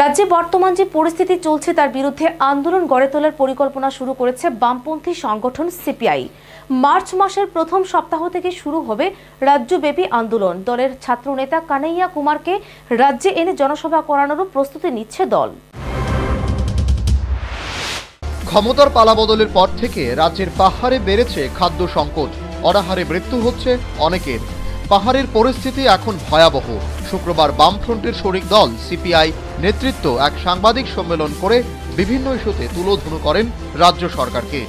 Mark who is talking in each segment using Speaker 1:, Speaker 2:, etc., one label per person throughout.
Speaker 1: রাজ্যে বর্তমান যে পরিস্থিতি চলছে তার বিরুদ্ধে আন্দোলন গড়ে তোলার পরিকল্পনা শুরু করেছে বামপন্থী সংগঠন সিপিআই। মার্চ মাসের প্রথম সপ্তাহ থেকে শুরু হবে রাজ্যব্যাপী আন্দোলন। দলের ছাত্রনেতা কানাইয়া কুমারকে রাজ্যে এনে জনসভা করানোরও প্রস্তুতি নিচ্ছে দল।
Speaker 2: ক্ষমতার পালাবদলের পর থেকে রাজ্যের পাহাড়ে বেড়েছে খাদ্য সংকট। অনাহারে মৃত্যু হচ্ছে অনেকের। পাহাড়ের পরিস্থিতি এখন ভয়াবহ। শুক্রবার বামফ্রন্টের শরিক দল, সিপিআই, নেতৃত্ব এক সাংবাদিক সম্মেলন করে বিভিন্ন ইস্যুতে তুলোধুনো করেন রাজ্য সরকারকে।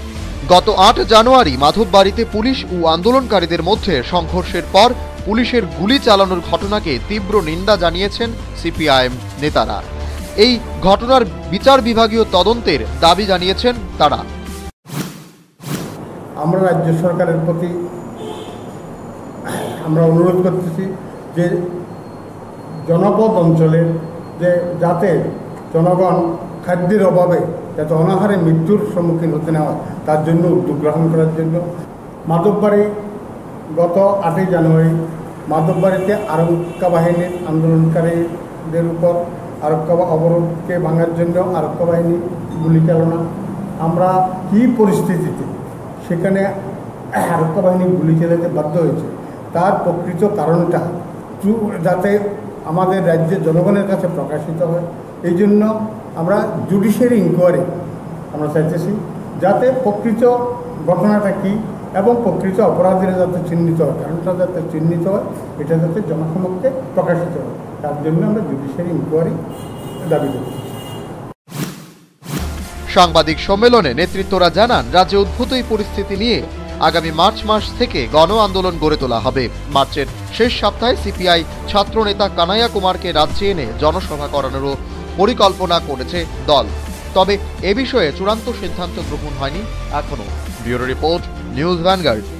Speaker 2: গত আট জানুয়ারি মাধববাড়িতে পুলিশ ও আন্দোলনকারীদের মধ্যে সংঘর্ষের পর পুলিশের গুলি চালানোর ঘটনাকে তীব্র নিন্দা জানিয়েছেন সিপিআইএম নেতারা। এই ঘটনার বিচার বিভাগীয় তদন্তের দাবি জানিয়েছেন তারা।
Speaker 3: আমরা রাজ্য সরকারের প্রতি আমরা অনুরোধ করতেছি যে জনপদ অঞ্চলে যে যাতে জনগণ খাদ্যের অভাবে যাতে অনাহারে মৃত্যুর সম্মুখীন হতে না হয়, তার জন্য উদ্যোগ গ্রহণ করার জন্য মাধববাড়ি গত আটই জানুয়ারি মাধববাড়িতে আরক্ষা বাহিনীর আন্দোলনকারীদের উপর আরক্ষা অবরোধকে ভাঙার জন্য আরক্ষা বাহিনী গুলি চালনা। আমরা কী পরিস্থিতিতে সেখানে আরক্ষা বাহিনী গুলি চালাতে বাধ্য হয়েছে, তার প্রকৃত কারণটা যাতে আমাদের রাজ্যের জনগণের কাছে প্রকাশিত হয়। এই জন্য আমরা জুডিশিয়ারি ইনকোয়ারি আমরা চাইতেছি যাতে প্রকৃত ঘটনাটা কী এবং প্রকৃত অপরাধীরা যাতে চিহ্নিত হয়, কারণটা যাতে চিহ্নিত হয়, এটা যাতে জনসমক্ষে প্রকাশিত হয়। তার জন্য আমরা জুডিশিয়ারি ইনকোয়ারি দাবি করছি।
Speaker 2: সাংবাদিক সম্মেলনে নেতৃত্বরা জানান, রাজ্যে উদ্ভূত এই পরিস্থিতি নিয়ে আগামী মার্চ মাস থেকে গণ আন্দোলন গড়ে তোলা হবে। মার্চের শেষ সপ্তাহে সিপিআই ছাত্রনেতা কানাইয়া কুমারকে রাজ্যে এনে জনসভা করানোরও পরিকল্পনা করেছে দল। তবে এ বিষয়ে চূড়ান্ত সিদ্ধান্ত গ্রহণ হয়নি এখনও। Bureau report, news Vanguard.